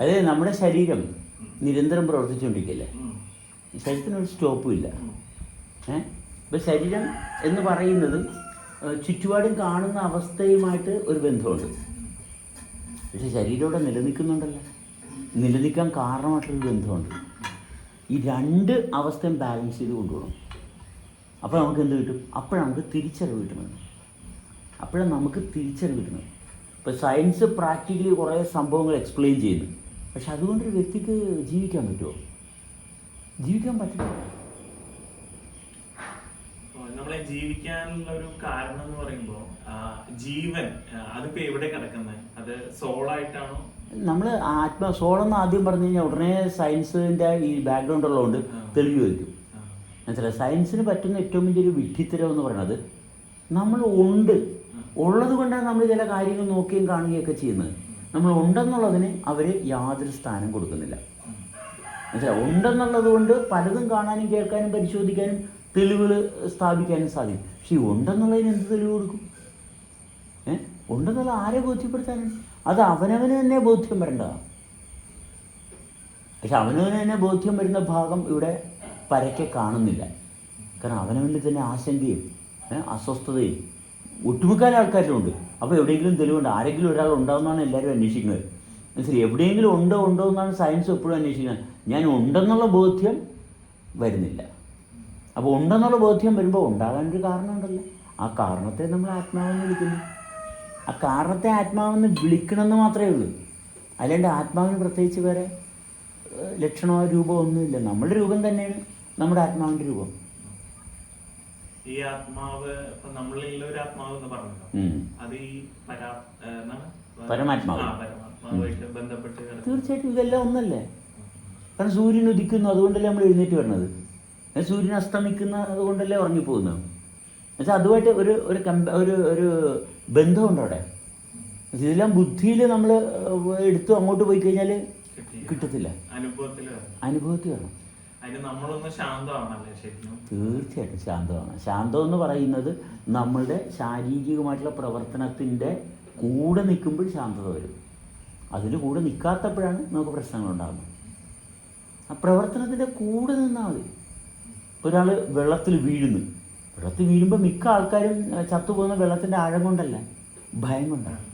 അത് നമ്മുടെ ശരീരം നിരന്തരം പ്രവർത്തിച്ചുകൊണ്ടിരിക്കല്ലേ ശരീരത്തിനൊരു സ്റ്റോപ്പും ഇല്ല. ഏഹ് ഇപ്പം ശരീരം എന്ന് പറയുന്നത് ചുറ്റുപാടും കാണുന്ന അവസ്ഥയുമായിട്ട് ഒരു ബന്ധമുണ്ട്. പക്ഷെ ശരീരം ഇവിടെ നിലനിൽക്കുന്നുണ്ടല്ലോ. നിലനിൽക്കാൻ കാരണമായിട്ടൊരു ബന്ധമുണ്ട്. ഈ രണ്ട് അവസ്ഥയും ബാലൻസ് ചെയ്ത് കൊണ്ടുപോകണം. അപ്പോൾ നമുക്ക് എന്ത് കിട്ടും? അപ്പോഴാണ് നമുക്ക് തിരിച്ചറിവ് കിട്ടുന്നത്. അപ്പോഴാണ് നമുക്ക് തിരിച്ചറിവ് കിട്ടുന്നത്. ഇപ്പോൾ സയൻസ് പ്രാക്ടിക്കലി കുറേ സംഭവങ്ങൾ എക്സ്പ്ലെയിൻ ചെയ്യുന്നു പക്ഷെ അതുകൊണ്ടൊരു വ്യക്തിക്ക് ജീവിക്കാൻ പറ്റുമോ? ജീവിക്കാൻ പറ്റില്ല നമ്മളെ ജീവിക്കാനുള്ള ഒരു കാരണം എന്ന് പറയുമ്പോൾ ജീവൻ അതിപ്പോ എവിടെ കിടക്കുന്നത് അത് സോളായിട്ടാണോ? നമ്മൾ ആത്മ സോളെന്ന് ആദ്യം പറഞ്ഞു കഴിഞ്ഞാൽ ഉടനെ സയൻസിന്റെ ഈ ബാക്ക്ഗ്രൗണ്ട് ഉള്ളതുകൊണ്ട് തെളിവ് വയ്ക്കും മനസ്സിലായി? സയൻസിന് പറ്റുന്ന ഏറ്റവും വലിയൊരു വിഡ്ഢിത്തരം എന്ന് പറയുന്നത് നമ്മൾ ഉണ്ട്. ഉള്ളത് കൊണ്ടാണ് നമ്മൾ ചില കാര്യങ്ങൾ നോക്കുകയും കാണുകയൊക്കെ ചെയ്യുന്നത്. നമ്മൾ ഉണ്ടെന്നുള്ളതിന് അവർ യാതൊരു സ്ഥാനം കൊടുക്കുന്നില്ല. മനസ്സിലായി? ഉണ്ടെന്നുള്ളത് കൊണ്ട് പലതും കാണാനും കേൾക്കാനും പരിശോധിക്കാനും തെളിവുകൾ സ്ഥാപിക്കാനും സാധിക്കും. പക്ഷെ ഈ ഉണ്ടെന്നുള്ളതിന് എന്ത് തെളിവ് കൊടുക്കും? ഏ? ഉണ്ടെന്നുള്ള ആരെ ബോധ്യപ്പെടുത്താനാണ്? അത് അവനവന് തന്നെ ബോധ്യം വരേണ്ടതാണ് പക്ഷെ അവനവന് തന്നെ ബോധ്യം വരുന്ന ഭാഗം ഇവിടെ പരക്കെ കാണുന്നില്ല. കാരണം അവനവന്റെ തന്നെ ആശങ്കയും അസ്വസ്ഥതയും ഒട്ടുമുക്കാൽ ആൾക്കാരിലുണ്ട്. അപ്പോൾ എവിടെയെങ്കിലും തെളിവുണ്ട്. ആരെങ്കിലും ഒരാൾ ഉണ്ടാവുമെന്നാണ് എല്ലാവരും അന്വേഷിക്കുന്നത്. മനസ്സിലായി? എവിടെയെങ്കിലും ഉണ്ടോ ഉണ്ടോ എന്നാണ് സയൻസ് എപ്പോഴും അന്വേഷിക്കുന്നത്. ഞാൻ ഉണ്ടെന്നുള്ള ബോധ്യം വരുന്നില്ല. അപ്പോൾ ഉണ്ടെന്നുള്ള ബോധ്യം വരുമ്പോൾ ഉണ്ടാകാനൊരു കാരണമുണ്ടല്ലോ. ആ കാരണത്തെ നമ്മൾ ആത്മാവെന്ന് വിളിക്കുന്നു. ആ കാരണത്തെ ആത്മാവെന്ന് വിളിക്കണമെന്ന് മാത്രമേ ഉള്ളൂ. അല്ലാണ്ട് ആത്മാവിന് പ്രത്യേകിച്ച് വേറെ ലക്ഷണമോ രൂപമോ ഒന്നുമില്ല. നമ്മുടെ രൂപം തന്നെയാണ് നമ്മുടെ ആത്മാവിന്റെ രൂപം. ഈ ആത്മാവ് ഇപ്പൊ നമ്മളിലുള്ള ഒരു ആത്മാവ് എന്ന് പറഞ്ഞല്ലോ. അത് ഈ പരാ പരമാത്മാവ്. പരമാത്മാവുമായിട്ട് ബന്ധപ്പെട്ട് തീർച്ചയായിട്ടും ഇതെല്ലാം ഒന്നല്ലേ? കാരണം സൂര്യൻ ഉദിക്കുന്നു അതുകൊണ്ടല്ലേ നമ്മൾ എഴുന്നേറ്റ് വരുന്നത് സൂര്യൻ അസ്തമിക്കുന്ന അതുകൊണ്ടല്ലേ ഉറങ്ങി പോകുന്നത് എന്നുവെച്ചാൽ അതുമായിട്ട് ഒരു ഒരു കമ്പ ഒരു ഒരു ബന്ധമുണ്ട് അവിടെ. ഇതെല്ലാം ബുദ്ധിയിൽ നമ്മൾ എടുത്തു അങ്ങോട്ട് പോയി കഴിഞ്ഞാൽ കിട്ടത്തില്ല. അനുഭവത്തിൽ അനുഭവത്തിൽ വേണം തീർച്ചയായിട്ടും ശാന്തമാണ്. ശാന്തം എന്ന് പറയുന്നത് നമ്മളുടെ ശാരീരികമായിട്ടുള്ള പ്രവർത്തനത്തിന്റെ കൂടെ നിൽക്കുമ്പോൾ ശാന്തത വരും. അതിന് കൂടെ നിൽക്കാത്തപ്പോഴാണ് നമുക്ക് പ്രശ്നങ്ങളുണ്ടാകുന്നത് ആ പ്രവർത്തനത്തിന്റെ കൂടെ നിന്നാൽ മതി. ഒരാൾ വെള്ളത്തിൽ വീഴുന്നു. വെള്ളത്തിൽ വീഴുമ്പോൾ മിക്ക ആൾക്കാരും ചത്തുപോകുന്ന വെള്ളത്തിന്റെ ആഴം കൊണ്ടല്ല ഭയം കൊണ്ടാണ്?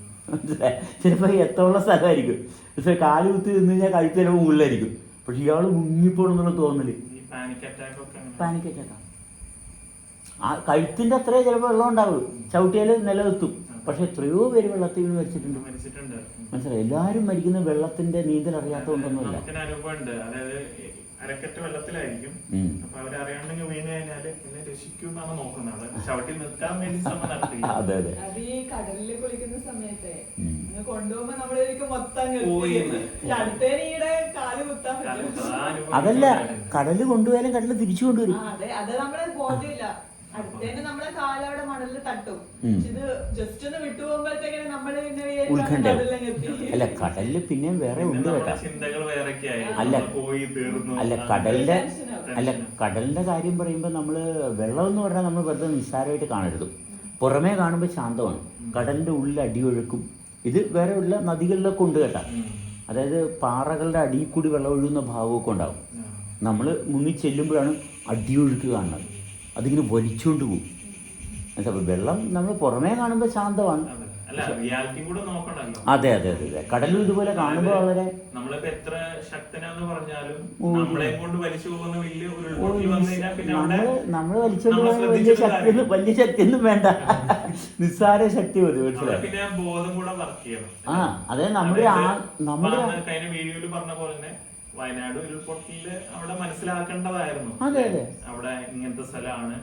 ചിലപ്പോൾ എത്തോളം സ്ഥലമായിരിക്കും. പക്ഷേ കാൽ കുത്തി നിന്ന് കഴിഞ്ഞാൽ കഴുത്ത് ചിലപ്പോൾ പക്ഷെ ഇയാൾ മുങ്ങിപ്പോണെന്നുള്ള തോന്നൽ. ഈ പാനിക് അറ്റാക്ക് അറ്റാക്കാണ് ആ കഴുത്തിന്റെ അത്രേ ചിലപ്പോൾ വെള്ളം ഉണ്ടാവും. ചവിട്ടിയാൽ നിലനിർത്തും പക്ഷെ എത്രയോ പേര് വെള്ളത്തിൽ വീണ് മരിച്ചിട്ടുണ്ട്. മനസ്സിലായി? എല്ലാവരും മരിക്കുന്ന വെള്ളത്തിന്റെ നീന്തൽ അറിയാത്തതുകൊണ്ടൊന്നുമില്ല. വെള്ളത്തിലായിരിക്കും. ഉം. അപ്പൊ അവരറിയാണ്ടെങ്കിൽ വീണ് കഴിഞ്ഞാൽ പിന്നെ രക്ഷിക്കും എന്നാണ് നോക്കുന്നത്. ചവിട്ടി നിർത്താൻ വേണ്ടി ശ്രമം നടത്തില്ല അതെ അതെ. അത് ഈ കടലിൽ കുളിക്കുന്ന സമയത്തെ അതല്ല കടൽ കൊണ്ടുപോയാലും കടൽ തിരിച്ചു കൊണ്ടുവരും. ഉത്കണ്ഠ. അല്ല കടലിൽ പിന്നെയും വേറെ ഉണ്ട് കേട്ടാ. അല്ല. അല്ല കടലിന്റെ അല്ല കടലിന്റെ കാര്യം പറയുമ്പോൾ നമ്മൾ വെള്ളം എന്ന് പറഞ്ഞാൽ നമ്മൾ വെറുതെ നിസ്സാരമായിട്ട് കാണരുത്. പുറമേ കാണുമ്പോൾ ശാന്തമാണ്. കടലിന്റെ ഉള്ളിൽ അടിയൊഴുക്കും. ഇത് വേറെ ഉള്ള നദികളിലൊക്കെ ഉണ്ട് കേട്ടാ. അതായത് പാറകളുടെ അടിയിൽ കൂടി വെള്ളം ഒഴുകുന്ന ഭാഗമൊക്കെ ഉണ്ടാവും. നമ്മൾ മുങ്ങി ചെല്ലുമ്പോഴാണ് അടിയൊഴുക്ക് കാണുന്നത്. അതിങ്ങനെ വലിച്ചുകൊണ്ട് പോകും? വെള്ളം നമ്മൾ പുറമേ കാണുമ്പോൾ ശാന്തമാണ്. അതെ. അതെ അതെ അതെ. കടലും ഇതുപോലെ കാണുമ്പോൾ വളരെ എത്ര ശക്തനാന്ന് പറഞ്ഞാലും ഓ. നമ്മളെ കൊണ്ട് വലിച്ചു പോകുന്ന വലിയ നമ്മൾ പോകാൻ വലിയ ശക്തി വലിയ ശക്തി ഒന്നും വേണ്ട. നിസ്സാര ശക്തി മതി മനസ്സിലായി? ആ അതെ നമ്മുടെ നമ്മുടെ കഴിഞ്ഞ വീഡിയോയിൽ പറഞ്ഞ പോലെ തന്നെ വയനാട് ഉരുൾപൊട്ടലിൽ അവിടെ മനസ്സിലാക്കേണ്ടതായിരുന്നു. അതെ, അതെ. അവിടെ ഇങ്ങനത്തെ സ്ഥലമാണ്.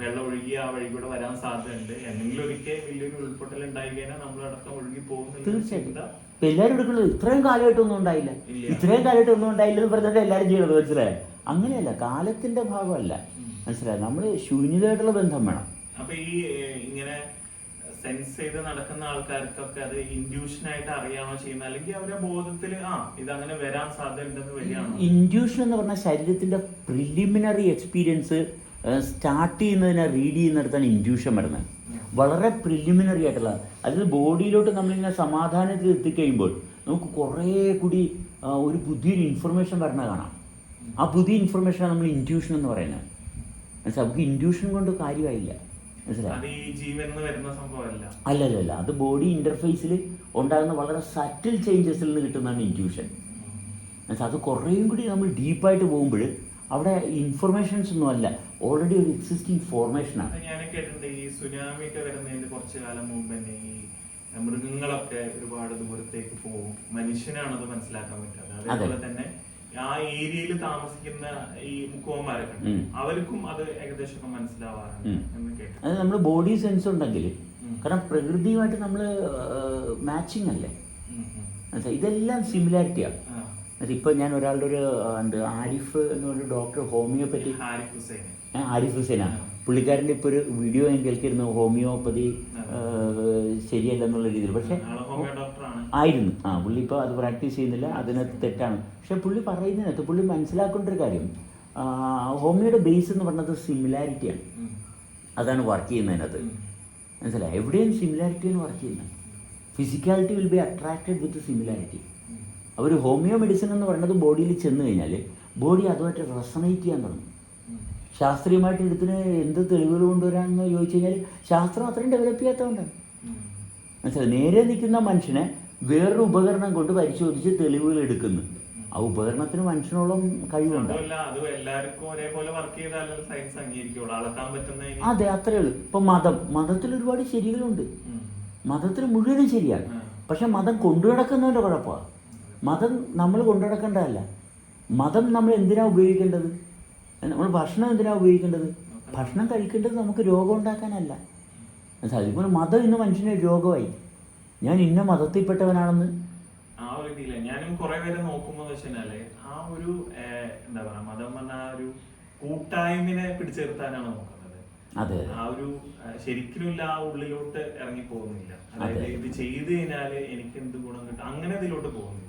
വെള്ളം ഒഴുകി ആ വഴി കൂടെ വരാൻ സാധ്യതയുണ്ട്. എന്തെങ്കിലും ഒരിക്കൽ വലിയൊരു ഉൾപൊട്ടൽ ഉണ്ടായി കഴിഞ്ഞാൽ നമ്മളടക്കം ഒഴുകി പോകുന്ന തീർച്ചയായിട്ടും. എല്ലാവരും എടുക്കുന്നത് ഇത്രയും കാലമായിട്ടൊന്നും ഉണ്ടായില്ല. ഇത്രയും കാലമായിട്ട് ഒന്നും ഉണ്ടായില്ല എന്ന് പറഞ്ഞിട്ട് എല്ലാവരും ചെയ്യണത് മനസ്സിലായോ? അങ്ങനെയല്ല കാലത്തിന്റെ ഭാഗമല്ല. മനസ്സിലായോ? നമ്മൾ ശൂന്യതയായിട്ടുള്ള ബന്ധം വേണം. അപ്പൊ ഈ ഇങ്ങനെ സെൻസ് ചെയ്ത് നടക്കുന്ന ആൾക്കാർക്കൊക്കെ അത് ഇൻഡ്യൂഷൻ ആയിട്ട് അറിയാണോ ചെയ്യുന്നത്? അല്ലെങ്കിൽ അവരുടെ ബോധത്തിൽ ആ ഇത് അങ്ങനെ വരാൻ സാധ്യതയുണ്ടെന്ന് വരികയാണോ? ഇൻഡ്യൂഷൻ എന്ന് പറഞ്ഞാൽ ശരീരത്തിന്റെ പ്രിലിമിനറി എക്സ്പീരിയൻസ് സ്റ്റാർട്ട് ചെയ്യുന്നതിനെ റീഡ് ചെയ്യുന്നിടത്താണ് ഇൻഡ്യൂഷൻ വരുന്നത്. വളരെ പ്രിലിമിനറി ആയിട്ടുള്ള അതായത് ബോഡിയിലോട്ട് നമ്മളിങ്ങനെ സമാധാനത്തിൽ എത്തിക്കഴിയുമ്പോൾ നമുക്ക് കുറേ കൂടി ഒരു പുതിയൊരു ഇൻഫർമേഷൻ വരണ കാണാം. ആ പുതിയ ഇൻഫർമേഷനാണ് നമ്മൾ ഇൻഡ്യൂഷൻ എന്ന് പറയുന്നത്. മനസ്സിലായി നമുക്ക് ഇൻഡ്യൂഷൻ കൊണ്ട് കാര്യമായില്ല. മനസ്സിലായി അല്ല അല്ല അല്ലല്ലല്ല അത് ബോഡി ഇന്റർഫേസിൽ ഉണ്ടാകുന്ന വളരെ സറ്റിൽ ചേഞ്ചസിൽ നിന്ന് കിട്ടുന്നതാണ് ഇൻഡ്യൂഷൻ മനസ്സിലായി അത് കുറേയും കൂടി നമ്മൾ ഡീപ്പായിട്ട് പോകുമ്പോൾ അവിടെ ഇൻഫർമേഷൻസ് ഒന്നും അല്ല. ഓൾറെഡി ഒരു എക്സിസ്റ്റിംഗ് ഫോർമേഷനാണ് ആണ്. ഞാൻ കേട്ടിട്ടുണ്ട് ഈ സുനാമി ഒക്കെ വരുന്നതിന് കുറച്ച് കാലം മുമ്പ് തന്നെ ഈ മൃഗങ്ങളൊക്കെ ഒരുപാട് ദൂരത്തേക്ക് പോകും. മനുഷ്യനാണത് മനസ്സിലാക്കാൻ പറ്റാതെ അതേപോലെ തന്നെ ആ ഏരിയയിൽ താമസിക്കുന്ന ഈ മുക്കുവന്മാരൊക്കെ ഉണ്ട്. അവർക്കും അത് ഏകദേശം മനസ്സിലാവാറുണ്ട് എന്ന് കേട്ടു അത് നമ്മൾ ബോഡി സെൻസ് ഉണ്ടെങ്കിൽ കാരണം പ്രകൃതിയുമായിട്ട് നമ്മൾ മാച്ചിങ് അല്ലേ. ഇതെല്ലാം സിമിലാരിറ്റിയാണ്. ഇപ്പോൾ ഞാൻ ഒരാളുടെ ഒരു എന്ത് ആരിഫ് എന്ന് പറഞ്ഞ ഡോക്ടർ ഹോമിയോപ്പതി ആരിഫ് ഹുസൈൻ ആ, ആരിഫ് ഹുസൈന. പുള്ളിക്കാരന്റെ ഇപ്പോൾ ഒരു വീഡിയോ ഞാൻ കേൾക്കിയിരുന്നു ഹോമിയോപ്പതി ശരിയല്ല എന്നുള്ള രീതിയിൽ. പക്ഷേ ആയിരുന്നു. ആ പുള്ളി ഇപ്പോൾ അത് പ്രാക്ടീസ് ചെയ്യുന്നില്ല അതിനകത്ത് തെറ്റാണ്. പക്ഷെ പുള്ളി പറയുന്നതിനകത്ത് പുള്ളി മനസ്സിലാക്കേണ്ട ഒരു കാര്യം. ഹോമിയോയുടെ ബേസ് എന്ന് പറഞ്ഞത് സിമിലാരിറ്റിയാണ്. അതാണ് വർക്ക് ചെയ്യുന്നതിനകത്ത്. മനസ്സിലായി? എവിടെയും സിമിലാരിറ്റിയാണ് വർക്ക് ചെയ്യുന്നത്? Physicality will be attracted with similarity. Our homeo medicine എന്ന് പറയുന്നത് ബോഡിയിൽ ചെന്ന് കഴിഞ്ഞാൽ ബോഡി അതുമായിട്ട് റെസണേറ്റ് ചെയ്യാൻ തുടങ്ങും. ശാസ്ത്രീയമായിട്ട് ഇതിന് എന്ത് തെളിവുകൾ കൊണ്ടുവരാമെന്ന് ചോദിച്ചു കഴിഞ്ഞാൽ ശാസ്ത്രം അത്രയും ഡെവലപ്പ് ചെയ്യാത്തതുകൊണ്ട്. മനസ്സിലായി? നേരെ നിൽക്കുന്ന മനുഷ്യനെ വേറൊരു ഉപകരണം കൊണ്ട് പരിശോധിച്ച് തെളിവുകൾ എടുക്കുന്നു. ആ ഉപകരണത്തിന് മനുഷ്യനോളം കഴിവുണ്ട്. അത് എല്ലാവർക്കും ഒരേപോലെ വർക്ക് ചെയ്താലേ സയൻസ് അംഗീകരിക്കുള്ളൂ. അളക്കാൻ പറ്റുന്ന അതെ അത്രേ ഉള്ളൂ. ഇപ്പൊ മതം. മതത്തിൽ ഒരുപാട് ശരികളുണ്ട്. മതത്തിൽ മുഴുവനും ശരിയാണ്. പക്ഷെ മതം കൊണ്ടു നടക്കുന്നതിന്റെ കുഴപ്പമാണ് മതം നമ്മൾ കൊണ്ടുനടക്കേണ്ടതല്ല. മതം നമ്മൾ എന്തിനാണ് ഉപയോഗിക്കേണ്ടത്? നമ്മൾ ഭക്ഷണം എന്തിനാണ് ഉപയോഗിക്കേണ്ടത്? ഭക്ഷണം കഴിക്കേണ്ടത് നമുക്ക് രോഗം ഉണ്ടാക്കാനല്ല. മനസ്സിലായി ഇപ്പോൾ മതം ഇന്ന് മനുഷ്യന് രോഗമായി. ഞാൻ ഇന്ന മതത്തിൽപ്പെട്ടവനാണെന്ന്. ആ ഒരു ഇതില്ല ഞാനും കുറെ പേരെ നോക്കുമ്പോൾ വെച്ചാൽ ആ ഒരു എന്താ പറയാ മതം പറഞ്ഞ ആ ഒരു കൂട്ടായ്മനെ പിടിച്ചെടുത്താനാണ് നോക്കുന്നത്. അതെ ആ ഒരു ശരിക്കുമില്ല ആ ഉള്ളിലോട്ട് ഇറങ്ങി പോകുന്നില്ല. അതായത് ഇത് ചെയ്ത് കഴിഞ്ഞാൽ എനിക്ക് എന്ത് ഗുണം കിട്ടും? അങ്ങനെ ഇതിലോട്ട് പോകുന്നില്ല.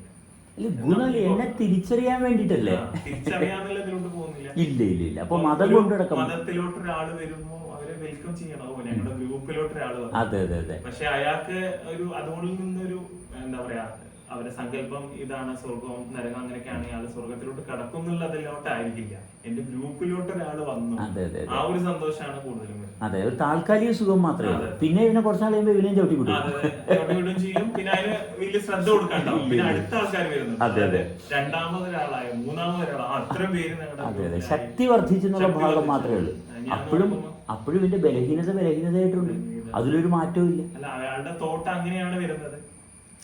അല്ല ഗുണമല്ല എന്നെ തിരിച്ചറിയാൻ വേണ്ടിട്ടല്ലേ ആ, തിരിച്ചറിയാന്നുള്ള പോകുന്നില്ല. ഇല്ല ഇല്ല ഇല്ല. അപ്പൊ മതം ഒരു കൊണ്ട് നടക്കാം മതത്തിലോട്ട് ഒരാൾ വരുമ്പോ അവരെ വെൽക്കം ചെയ്യണം ഞങ്ങളുടെ ഗ്രൂപ്പിലോട്ട് ഒരാൾ അതെ അതെ അതെ. പക്ഷെ അയാൾക്ക് ഒരു അതുകൊണ്ടിൽ നിന്നൊരു എന്താ പറയാ അവരെ സങ്കല്പം ഇതാണ് സ്വർഗം നരകം അങ്ങനെയൊക്കെയാണ് ഇയാൾ സ്വർഗത്തിലോട്ട് കടക്കും എന്നുള്ളതിലോട്ടായിരിക്കില്ല എന്റെ ഗ്രൂപ്പിലോട്ട് ഒരാൾ വന്നു. ആ ഒരു സന്തോഷമാണ് കൂടുതലും അതെ ഒരു താൽക്കാലിക സുഖം മാത്രമേ ഉള്ളൂ. പിന്നെ കുറച്ച് നാൾ കഴിയുമ്പോൾ ഇവനെയും ചവിട്ടി വിടും ചെയ്യും. പിന്നെ അതിന് വലിയ ശ്രദ്ധ കൊടുക്കണ്ടാവും. പിന്നെ അടുത്ത ആൾക്കാർ വരുന്നു അതെ, അതെ. രണ്ടാമത് ഒരാളായ മൂന്നാമത് ഒരാളായ അത്രയും പേര് അതെ അതെ. ശക്തി വർദ്ധിച്ചെന്നുള്ള എന്നുള്ള ഭാഗം മാത്രമേ ഉള്ളൂ. അപ്പോഴും അപ്പോഴും ഇതിന്റെ ബലഹീനത ബലഹീനതയായിട്ടുണ്ട്. അതിലൊരു മാറ്റവും ഇല്ല. അല്ല അയാളുടെ തോട്ട് അങ്ങനെയാണ് വരുന്നത്.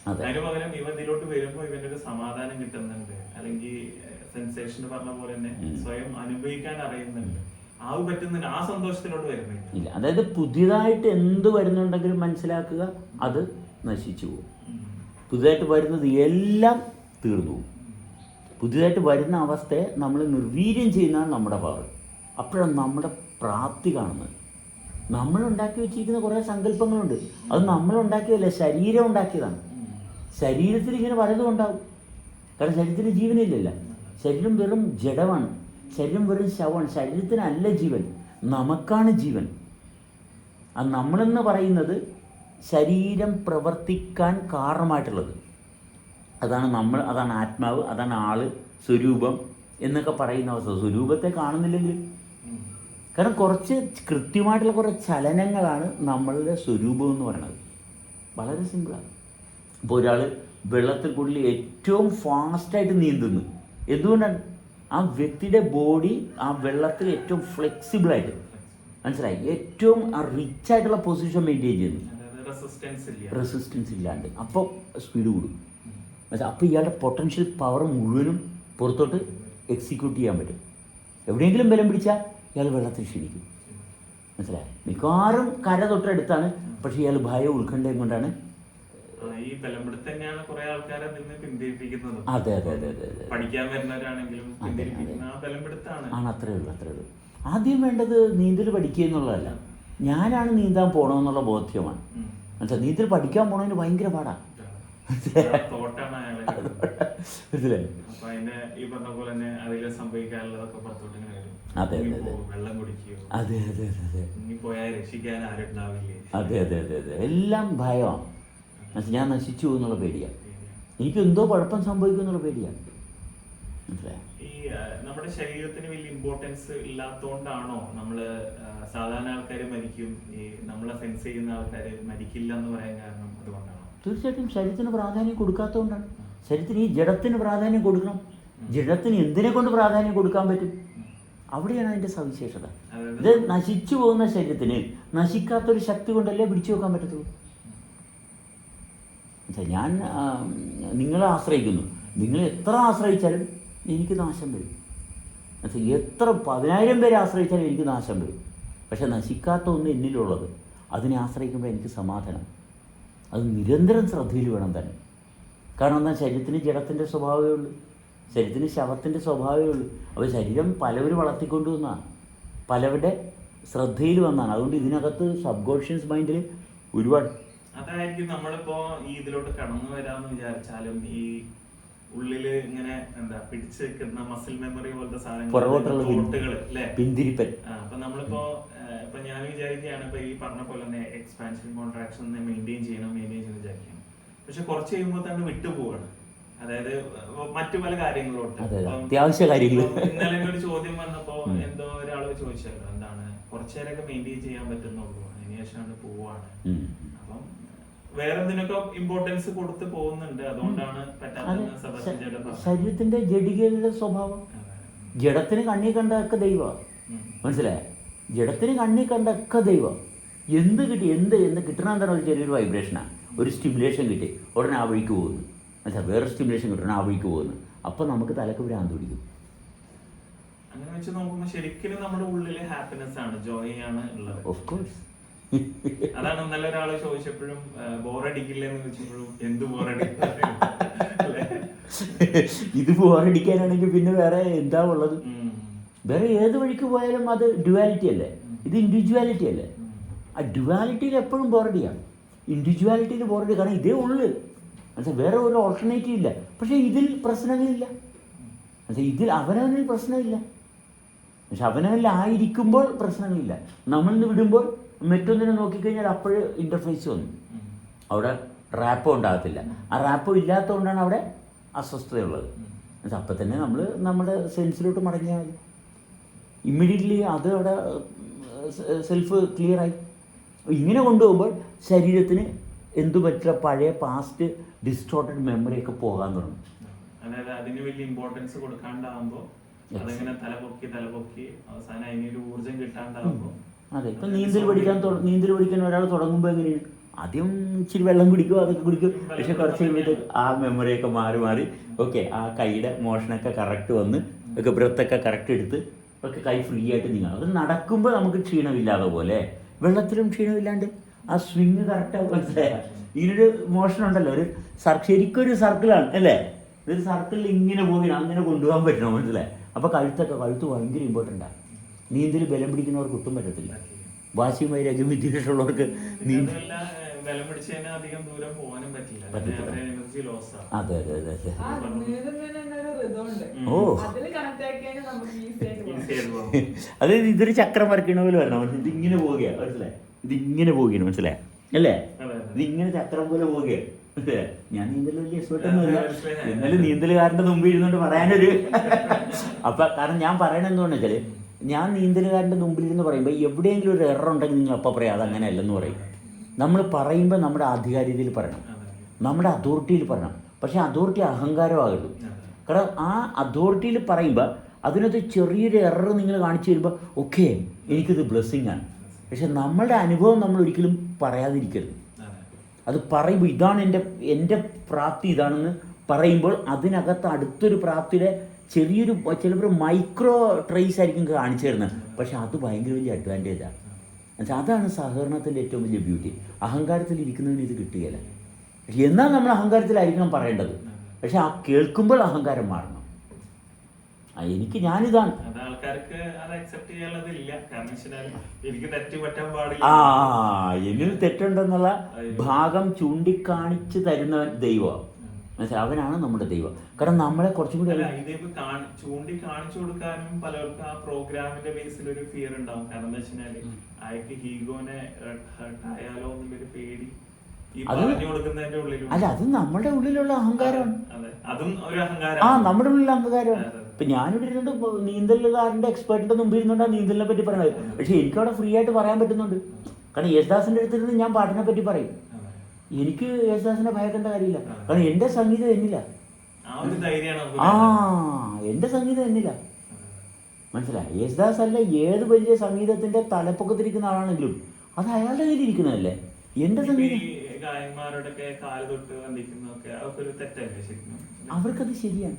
അതിന് പകരം ഇവ ഇതിലോട്ട് വരുമ്പോ ഇവന്റെ ഒരു സമാധാനം കിട്ടുന്നുണ്ട്. അല്ലെങ്കിൽ സെൻസേഷൻ പറഞ്ഞ പോലെ തന്നെ സ്വയം അനുഭവിക്കാൻ അറിയുന്നുണ്ട്. ആ ഒരു പറ്റുന്നുണ്ട് ആ സന്തോഷത്തിലോട്ട് വരുന്നില്ല. ഇല്ല. അതായത് പുതിയതായിട്ട് എന്ത് വരുന്നുണ്ടെങ്കിലും മനസ്സിലാക്കുക അത് നശിച്ചു പോകും. പുതിയതായിട്ട് വരുന്നത് എല്ലാം തീർന്നു പോകും. പുതിയതായിട്ട് വരുന്ന അവസ്ഥയെ നമ്മൾ നിർവീര്യം ചെയ്യുന്നതാണ് നമ്മുടെ പവർ അപ്പോഴാണ് നമ്മുടെ പ്രാപ്തി കാണുന്നത്. നമ്മൾ ഉണ്ടാക്കി വെച്ചിരിക്കുന്ന കുറേ സങ്കല്പങ്ങളുണ്ട്. അത് നമ്മൾ ഉണ്ടാക്കിയതല്ല ശരീരം ഉണ്ടാക്കിയതാണ്. ശരീരത്തിൽ ഇങ്ങനെ പലതും ഉണ്ടാവും. കാരണം ശരീരത്തിന് ജീവനില്ലല്ല. ശരീരം വെറും ജഡമാണ്. ശരീരം വെറും ശവമാണ്. ശരീരത്തിനല്ല ജീവൻ. നമുക്കാണ് ജീവൻ. ആ നമ്മളെന്ന് പറയുന്നത് ശരീരം പ്രവർത്തിക്കാൻ കാരണമായിട്ടുള്ളത്. അതാണ് നമ്മൾ അതാണ് ആത്മാവ് അതാണ് ആൾ സ്വരൂപം എന്നൊക്കെ പറയുന്ന അവസ്ഥ. സ്വരൂപത്തെ കാണുന്നില്ലെങ്കിൽ. കാരണം കുറച്ച് കൃത്യമായിട്ടുള്ള കുറേ ചലനങ്ങളാണ് നമ്മളുടെ സ്വരൂപം എന്ന് പറയുന്നത്. വളരെ സിമ്പിളാണ് ഇപ്പോൾ ഒരാൾ വെള്ളത്തിൽ കൂടുതൽ ഏറ്റവും ഫാസ്റ്റായിട്ട് നീന്തുന്നു. എന്തുകൊണ്ടാണ്? ആ വ്യക്തിയുടെ ബോഡി ആ വെള്ളത്തിൽ ഏറ്റവും ഫ്ലെക്സിബിളായിട്ട് മനസ്സിലായി? ഏറ്റവും ആ റിച്ച് ആയിട്ടുള്ള പൊസിഷൻ മെയിന്റെയിൻ ചെയ്യുന്നു. റെസിസ്റ്റൻസ് ഇല്ല. റെസിസ്റ്റൻസ് ഇല്ലാണ്ട്. അപ്പോൾ സ്പീഡ് കൂടും. മനസ്സിലായി? അപ്പോൾ ഇയാളുടെ പൊട്ടൻഷ്യൽ പവർ മുഴുവനും പുറത്തോട്ട് എക്സിക്യൂട്ട് ചെയ്യാൻ പറ്റും. എവിടെയെങ്കിലും ബലം പിടിച്ചാൽ ഇയാൾ വെള്ളത്തിൽ ക്ഷണിക്കും. മനസ്സിലായി? മിക്കവാറും കര തൊട്ടടുത്താണ്. പക്ഷേ ഇയാൾ ഭയം ഉത്കണ്ഠയും കൊണ്ടാണ് ഈ ബലപ്പെടുത്ത് തന്നെയാണ് കുറെ ആൾക്കാരെ അതിൽ നിന്ന് പിന്തിരിപ്പിക്കുന്നത്. അതെ അതെ അതെ അതെ അതെ. പഠിക്കാൻ വരുന്നവരാണെങ്കിലും പിന്തിരിപ്പിക്കുന്ന ആ ബലപ്പെടുത്താണ് ആണ് അത്രേ ഉള്ളൂ അത്രേ ഉള്ളൂ. ആദ്യം വേണ്ടത് നീന്തൽ പഠിക്കുക എന്നുള്ളതല്ല. ഞാനാണ് നീന്താൻ പോകണമെന്നുള്ള ബോധ്യമാണ്. മനസ്സിലാ മനസ്സിലായി? നീന്തൽ പഠിക്കാൻ പോണതിന് ഭയങ്കര പാടാണ് മനസ്സിലായി? അതെ, അതെ, അതെ. അതെ അതെ അതെ അതെ അതെ അതെ. എല്ലാം ഭയമാണ്. എന്നുവെച്ചാൽ ഞാൻ നശിച്ചു എന്നുള്ള പേടിയാണ്. എനിക്ക് എന്തോ കുഴപ്പം സംഭവിക്കും എന്നുള്ള പേടിയാണ് മനസ്സിലായോ? ഈ നമ്മുടെ ശരീരത്തിന് വലിയ ഇമ്പോർട്ടൻസ് ഇല്ലാത്തതുകൊണ്ടാണോ നമ്മൾ സാധാരണ ആൾക്കാർ മരിക്കും ഈ നമ്മളെ സെൻസ് ചെയ്യുന്ന ആൾക്കാർ മരിക്കില്ല എന്ന് പറയാൻ കാരണം അതുകൊണ്ടാണോ? തീർച്ചയായിട്ടും ശരീരത്തിന് പ്രാധാന്യം കൊടുക്കാത്തതുകൊണ്ടാണ് ശരീരത്തിന് ഈ ജഡത്തിന് പ്രാധാന്യം കൊടുക്കണം. ജഡത്തിന് എന്തിനെ കൊണ്ട് പ്രാധാന്യം കൊടുക്കാൻ പറ്റും? അവിടെയാണ് അതിന്റെ സവിശേഷത. ഇത് നശിച്ചു പോകുന്ന ശരീരത്തിന് നശിക്കാത്തൊരു ശക്തി കൊണ്ടല്ലേ പിടിച്ചു വെക്കാൻ പറ്റത്തുള്ളൂ? ഞാൻ നിങ്ങളെ ആശ്രയിക്കുന്നു. നിങ്ങൾ എത്ര ആശ്രയിച്ചാലും എനിക്ക് നാശം വരും. എന്നുവെച്ചാൽ എത്ര പതിനായിരം പേരെ ആശ്രയിച്ചാലും എനിക്ക് നാശം വരും. പക്ഷെ നശിക്കാത്ത ഒന്ന് എന്നിലുള്ളത് അതിനെ ആശ്രയിക്കുമ്പോൾ എനിക്ക് സമാധാനം. അത് നിരന്തരം ശ്രദ്ധയിൽ വേണം തന്നെ. കാരണം എന്നാൽ ശരീരത്തിന് ജഡത്തിന്റെ സ്വഭാവമേ ഉള്ളൂ. ശരീരത്തിന് ശവത്തിന്റെ സ്വഭാവമേ ഉള്ളൂ. അപ്പോൾ ശരീരം പലവർ വളർത്തിക്കൊണ്ടു വന്നാണ് പലവരുടെ ശ്രദ്ധയിൽ വന്നാണ് അതുകൊണ്ട് ഇതിനകത്ത് സബ്കോൺഷ്യസ് മൈൻഡിൽ ഒരുപാട് അതായിരിക്കും നമ്മളിപ്പോ ഈ ഇതിലോട്ട് കടന്നു വരാന്ന് വിചാരിച്ചാലും ഈ ഉള്ളിൽ ഇങ്ങനെ എന്താ പിടിച്ച് വെക്കുന്ന മസിൽ മെമ്മറി പോലത്തെ സാധനങ്ങൾ പിന്തിരിപ്പൻ. അപ്പൊ നമ്മളിപ്പോ ഇപ്പൊ ഞാൻ വിചാരിക്കുകയാണ് ഇപ്പൊ ഈ പറഞ്ഞ പോലെ തന്നെ എക്സ്പാൻഷൻ കോൺട്രാക്ഷൻ മെയിന്റെയിൻ ചെയ്യണം മെയിന്റെയിൻ ചെയ്യണം വിചാരിക്കണം പക്ഷെ കുറച്ച് കഴിയുമ്പോൾ തന്നെ വിട്ടുപോവാണ് അതായത് മറ്റു പല കാര്യങ്ങളോട്ട് അതെ, അതെ. ഇപ്പം- അത്യാവശ്യ കാര്യങ്ങൾ. ഇന്നലെ ഒരു ചോദ്യം വന്നപ്പോ എന്തോ ഒരാൾ ചോദിച്ചല്ലോ എന്താണ് കുറച്ചേരൊക്കെ മെയിന്റെയിൻ ചെയ്യാൻ പറ്റുന്നുള്ളൂ. അതിനുശേഷമാണ് പോവാണ്. അപ്പം വേറെ എന്തിനൊക്കെ ഇമ്പോർട്ടൻസ് കൊടുത്ത് പോകുന്നുണ്ട്? അതുകൊണ്ടാണ് സെബാസ്റ്റ്യൻ ചേട്ടൻ. ശരീരത്തിന്റെ ജഡികളുടെ സ്വഭാവം. ജഡത്തിന് കണ്ണി കണ്ടൊക്കെ ദൈവ. മനസ്സിലായ? ജഡത്തിന് കണ്ണി കണ്ടൊക്കെ ദൈവം. എന്ത് കിട്ടി? എന്ത്? എന്ത് കിട്ടണം തന്നെ ഒരു ചെറിയൊരു വൈബ്രേഷനാണ് ഒരു സ്റ്റിമുലേഷൻ കിട്ടി. ഉടനെ ആ വഴിക്ക് പോകുന്നു. മനസ്സിലായി വേറെ സ്റ്റിമുലേഷൻ കിട്ടണം. ആ വഴിക്ക് പോകുന്നു. അപ്പം നമുക്ക് തലക്ക് ഭ്രാന്ത് പിടിക്കും. അങ്ങനെ വെച്ച് നോക്കുമ്പോൾ ശരിക്കും നമ്മുടെ ഉള്ളിലെ ഹാപ്പിനെസ് ആണ്. ജോയ് ആണ് ഉള്ളത്. ഓഫ് കോഴ്സ് അതാണ് ഇന്നലെ ഒരാൾ ചോദിച്ചപ്പോഴും ബോറടിക്കില്ലെന്ന് ചോദിച്ചപ്പോഴും എന്ത് ബോറടിക്കും? ഇത് ബോറടിക്കാനാണെങ്കിൽ പിന്നെ വേറെ എന്താ ഉള്ളത്? വേറെ ഏത് വഴിക്ക് പോയാലും അത് ഡ്യുവാലിറ്റി അല്ലേ? ഇത് ഇൻഡിവിജ്വാലിറ്റി അല്ലേ? ആ ഡ്യുവാലിറ്റിയിൽ എപ്പോഴും ബോറടിയാണ്. ഇൻഡിവിജ്വാലിറ്റിയിൽ ബോറടി കാരണം ഇതേ ഉള്ളു. മനസ്സിലായി വേറെ ഒരു ഓൾട്ടർനേറ്റീവ് ഇല്ല. പക്ഷേ ഇതിൽ പ്രശ്നങ്ങളില്ല. മനസ്സിലായി ഇതിൽ അവനവനിൽ പ്രശ്നമില്ല. പക്ഷെ അവനവനിലായിരിക്കുമ്പോൾ പ്രശ്നങ്ങളില്ല. നമ്മളിൽ വിടുമ്പോൾ മറ്റൊന്നിനെ നോക്കിക്കഴിഞ്ഞാൽ അപ്പോഴ് ഇന്റർഫേസ് വന്നു. അവിടെ റാപ്പോ ഉണ്ടാകത്തില്ല. ആ റാപ്പോ ഇല്ലാത്തതുകൊണ്ടാണ് അവിടെ അസ്വസ്ഥതയുള്ളത്. അപ്പം തന്നെ നമ്മൾ നമ്മുടെ സെൻസിലോട്ട് മടങ്ങിയാൽ മതി. ഇമ്മീഡിയറ്റ്ലി അത് അവിടെ സെൽഫ് ക്ലിയറായി ഇങ്ങനെ കൊണ്ടുപോകുമ്പോൾ ശരീരത്തിന് എന്തു പറ്റില്ല പഴയ പാസ്റ്റ് ഡിസ്റ്റോർട്ടഡ് മെമ്മറിയൊക്കെ പോകാൻ തുടങ്ങും. അതായത് അതിന് വലിയ ഇമ്പോർട്ടൻസ് കൊടുക്കാണ്ടാവുമ്പോ അതിങ്ങനെ തലപൊക്കി തലപൊക്കി അവസാനം അതിനൊരു ഊർജം കിട്ടാണ്ടാവുമ്പോ അതെ ഇപ്പം നീന്തൽ പഠിക്കാൻ നീന്തൽ പഠിക്കാൻ ഒരാൾ തുടങ്ങുമ്പോൾ എങ്ങനെയാണ് ആദ്യം ഇച്ചിരി വെള്ളം കുടിക്കും അതൊക്കെ കുടിക്കും. പക്ഷെ കുറച്ച് കഴിഞ്ഞിട്ട് ആ മെമ്മറിയൊക്കെ മാറി മാറി. ഓക്കെ ആ കൈയുടെ മോഷനൊക്കെ കറക്റ്റ് വന്ന് ഒക്കെ ബ്രത്തൊക്കെ കറക്റ്റ് എടുത്ത് ഒക്കെ കൈ ഫ്രീ ആയിട്ട് നീങ്ങാം അത് നടക്കുമ്പോൾ നമുക്ക് ക്ഷീണമില്ലാതെ പോലെ. വെള്ളത്തിലും ക്ഷീണമില്ലാണ്ട്. ആ സ്വിങ് കറക്റ്റാಗಿ മനസ്സിലായ? ഇതിനൊരു മോഷൻ ഉണ്ടല്ലോ. ഒരു സർ ശരിക്കും ഒരു സർക്കിളാണ് അല്ലേ? ഒരു സർക്കിളിൽ ഇങ്ങനെ പോകുന്ന അങ്ങനെ കൊണ്ടുപോകാൻ പറ്റണം മനസ്സിലായി? അപ്പോൾ കഴുത്തൊക്കെ കഴുത്ത് ഭയങ്കര ഇമ്പോർട്ടന്റാണ് നീന്തൽ ബലം പിടിക്കുന്നവർക്ക് ഒട്ടും പറ്റത്തില്ല. വാശിയുമായി രജം വിദ്യാഭ്യാസമുള്ളവർക്ക് നീന്തൽ അതെ അതെ അതെ. ഓ. അതായത്. ഇതൊരു ചക്രം വരയ്ക്കണ പോലെ വരണം. ഇത് ഇതിങ്ങനെ പോവുകയാണ് മനസ്സിലായി? ഇതിങ്ങനെ പോവുകയാണ്. മനസ്സിലായി? അല്ലേ? ഇത് ഇങ്ങനെ ഇതിങ്ങനെ ചക്രം പോലെ പോവുകയാണ് ഞാൻ നീന്തൽ വലിയ എക്സ്പേർട്ട് ഒന്നുമില്ല. ആ, മനസ്സിലായി. എന്നാലും നീന്തലുകാരന്റെ മുമ്പിൽ ഇരുന്നുകൊണ്ട് പറയാനൊരു അപ്പൊ കാരണം ഞാൻ പറയണെന്ന് പറഞ്ഞാൽ വെച്ചാൽ ഞാൻ നീന്തലുകാരന്റെ മുമ്പിൽ ഇരുന്ന് പറയുമ്പോൾ എവിടെയെങ്കിലും ഒരു എറർ ഉണ്ടെങ്കിൽ നിങ്ങൾ അപ്പം പറയാം അതങ്ങനെയല്ലെന്ന് പറയും. നമ്മൾ പറയുമ്പോൾ നമ്മുടെ ആധികാരികതയിൽ പറയണം. നമ്മുടെ അതോറിറ്റിയിൽ പറയണം. പക്ഷേ അതോറിറ്റി അഹങ്കാരമാകരുത്. കാരണം ആ അതോറിറ്റിയിൽ പറയുമ്പോൾ അതിനകത്ത് ചെറിയൊരു എറർ നിങ്ങൾ കാണിച്ചു തരുമ്പോൾ ഓക്കെ എനിക്കിത് ബ്ലെസ്സിങ് ആണ്. പക്ഷെ നമ്മളുടെ അനുഭവം നമ്മൾ ഒരിക്കലും പറയാതിരിക്കരുത്. അത് പറയുമ്പോൾ ഇതാണ് എന്റെ എന്റെ പ്രാപ്തി ഇതാണെന്ന് പറയുമ്പോൾ അതിനകത്ത് അടുത്തൊരു പ്രാപ്തിയുടെ ചെറിയൊരു ചിലപ്പോൾ മൈക്രോ ട്രേസ് ആയിരിക്കും കാണിച്ചു തരുന്നത്. പക്ഷെ അത് ഭയങ്കര വലിയ അഡ്വാന്റേജാണ് എന്നുവെച്ചാൽ അതാണ് സഹകരണത്തിന്റെ ഏറ്റവും വലിയ ബ്യൂട്ടി അഹങ്കാരത്തിൽ ഇരിക്കുന്നതിന് ഇത് കിട്ടുകയില്ല. പക്ഷെ എന്നാൽ നമ്മൾ അഹങ്കാരത്തിലായിരിക്കണം പറയേണ്ടത്. പക്ഷെ ആ കേൾക്കുമ്പോൾ അഹങ്കാരം മാറണം. എനിക്ക് ഞാനിതാണ്. ആ എന്നിൽ തെറ്റുണ്ടെന്നുള്ള ഭാഗം ചൂണ്ടിക്കാണിച്ച് തരുന്നവൻ ദൈവമാണ് മനസ്സിലായി? അവനാണ് നമ്മുടെ ദൈവം. കാരണം നമ്മളെ കുറച്ചും കൂടി ചൂണ്ടി കാണിച്ചു കൊടുക്കാനും പലർക്കും ആ പ്രോഗ്രാമിന്റെ ബേസിൽ ഒരു ഫിയർ ഉണ്ടാവും. കാരണം എന്താ വെച്ചാൽ അയാൾക്ക് ഹീഗോനെ ആയാലോ എന്നുള്ളൊരു പേടി അല്ല അത് നമ്മുടെ ഉള്ളിലുള്ള അഹങ്കാരമാണ്. ആ നമ്മുടെ ഉള്ളിലുള്ള അഹങ്കാരമാണ്. ഇപ്പൊ ഞാനിവിടെ ഇരുന്നുണ്ട് ഇപ്പൊ നീന്തലുകാരന്റെ എക്സ്പെർട്ടിന്റെ മുമ്പിൽ ഇരുന്നുകൊണ്ട് നീന്തലിനെ പറ്റി പറയണത് പക്ഷെ എനിക്കവിടെ ഫ്രീ ആയിട്ട് പറയാൻ പറ്റുന്നുണ്ട്. കാരണം യേശുദാസിന്റെ അടുത്തിരുന്ന് ഞാൻ പാട്ടിനെ പറ്റി പറയും. എനിക്ക് യേശുദാസിനെ ഭയക്കേണ്ട കാര്യമില്ല. കാരണം എന്റെ സംഗീതം എന്നില്ല. ആ. എന്റെ സംഗീതം എന്നില്ല. മനസ്സിലായി? യേശുദാസ് അല്ല ഏത് വലിയ സംഗീതത്തിന്റെ തലപ്പൊക്കത്തിരിക്കുന്ന ആളാണെങ്കിലും അത് അയാളുടെ കയ്യിൽ ഇരിക്കുന്നതല്ലേ? എന്റെ സംഗീതം അവർക്കത് ശരിയാണ്.